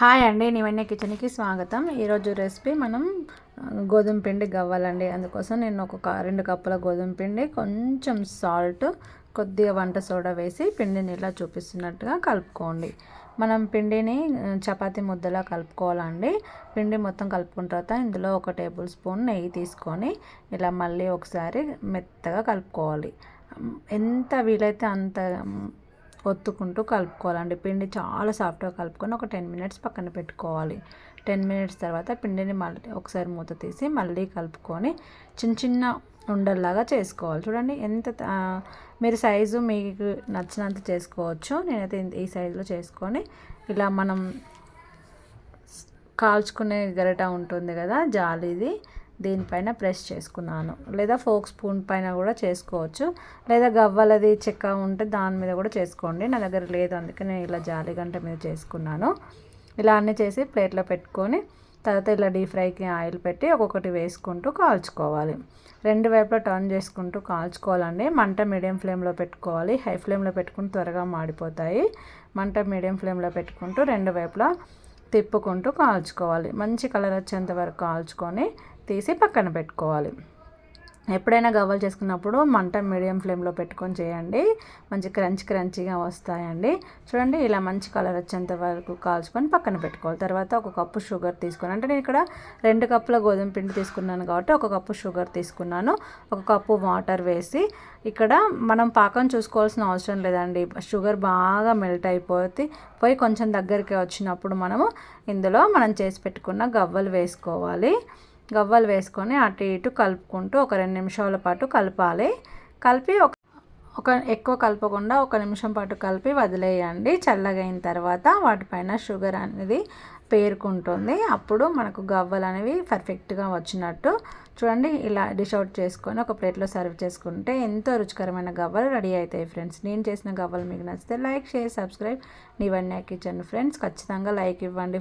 Hi అండి నివన్య కిచెన్కి స్వాగతం. ఈరోజు రెసిపీ మనం గోధుమ పిండి గవ్వాలండి. అందుకోసం నేను ఒక రెండు కప్పుల గోధుమ పిండి కొంచెం సాల్ట్ కొద్దిగా వంట సోడా వేసి పిండిని ఇలా చూపిస్తున్నట్టుగా కలుపుకోండి. మనం పిండిని చపాతీ ముద్దలా కలుపుకోవాలండి. పిండి మొత్తం కలుపుకున్న తర్వాత ఇందులో ఒక టేబుల్ స్పూన్ నెయ్యి తీసుకొని ఇలా మళ్ళీ ఒకసారి మెత్తగా కలుపుకోవాలి. ఎంత వీలైతే అంత ఒత్తుకుంటూ కలుపుకోవాలండి. పిండి చాలా సాఫ్ట్గా కలుపుకొని ఒక టెన్ మినిట్స్ పక్కన పెట్టుకోవాలి. టెన్ మినిట్స్ తర్వాత పిండిని మళ్ళీ ఒకసారి మూత తీసి మళ్ళీ కలుపుకొని చిన్న చిన్న ఉండల్లాగా చేసుకోవాలి. చూడండి ఎంత మీరు సైజు మీకు నచ్చినంత చేసుకోవచ్చు. నేనైతే ఈ సైజులో చేసుకొని ఇలా మనం కాల్చుకునే గరిట ఉంటుంది కదా జాలిది. దీనిపైన ప్రెస్ చేసుకున్నాను. లేదా ఫోక్ స్పూన్ పైన కూడా చేసుకోవచ్చు. లేదా గవ్వలది చెక్క ఉంటే దాని మీద కూడా చేసుకోండి. నా దగ్గర లేదు అందుకే నేను ఇలా జాలి గంట మీద చేసుకున్నాను. ఇలా అన్నీ చేసి ప్లేట్లో పెట్టుకొని తర్వాత ఇలా డీప్ ఫ్రైకి ఆయిల్ పెట్టి ఒక్కొక్కటి వేసుకుంటూ కాల్చుకోవాలి. రెండు వైపులా టర్న్ చేసుకుంటూ కాల్చుకోవాలండి. మంట మీడియం ఫ్లేమ్లో పెట్టుకోవాలి. హై ఫ్లేమ్లో పెట్టుకుంటూ త్వరగా మాడిపోతాయి. మంట మీడియం ఫ్లేమ్లో పెట్టుకుంటూ రెండు వైపులా తిప్పుకుంటూ కాల్చుకోవాలి. మంచి కలర్ వచ్చేంత వరకు కాల్చుకొని తీసి పక్కన పెట్టుకోవాలి. ఎప్పుడైనా గవ్వలు చేసుకున్నప్పుడు మంట మీడియం ఫ్లేమ్లో పెట్టుకొని చేయండి. మంచి క్రంచ్ క్రంచిగా వస్తాయండి. చూడండి ఇలా మంచి కలర్ వచ్చేంత వరకు కాల్చుకొని పక్కన పెట్టుకోవాలి. తర్వాత ఒక కప్పు షుగర్ తీసుకుని అంటే నేను ఇక్కడ రెండు కప్పుల గోధుమ పిండి తీసుకున్నాను కాబట్టి ఒక కప్పు షుగర్ తీసుకున్నాను. ఒక కప్పు వాటర్ వేసి ఇక్కడ మనం పాకం చూసుకోవాల్సిన అవసరం లేదండి. షుగర్ బాగా మెల్ట్ అయిపోతే పోయి కొంచెం దగ్గరికి వచ్చినప్పుడు మనము ఇందులో మనం చేసి పెట్టుకున్న గవ్వలు వేసుకోవాలి. గవ్వలు వేసుకొని అటు ఇటు కలుపుకుంటూ ఒక రెండు నిమిషాల పాటు కలపాలి. కలిపి ఒక ఒక ఎక్కువ కలపకుండా ఒక నిమిషం పాటు కలిపి వదిలేయండి. చల్లగైన తర్వాత వాటిపైన షుగర్ అనేది పేరుకుంటుంది. అప్పుడు మనకు గవ్వలు అనేవి పర్ఫెక్ట్గా వచ్చినట్టు. చూడండి ఇలా డిష్ అవుట్ చేసుకొని ఒక ప్లేట్లో సర్వ్ చేసుకుంటే ఎంతో రుచికరమైన గవ్వలు రెడీ అవుతాయి ఫ్రెండ్స్. నేను చేసిన గవ్వలు మీకు నచ్చితే లైక్ షేర్ సబ్స్క్రైబ్. నీవన్నీ కిచెన్ ఫ్రెండ్స్ ఖచ్చితంగా లైక్ ఇవ్వండి.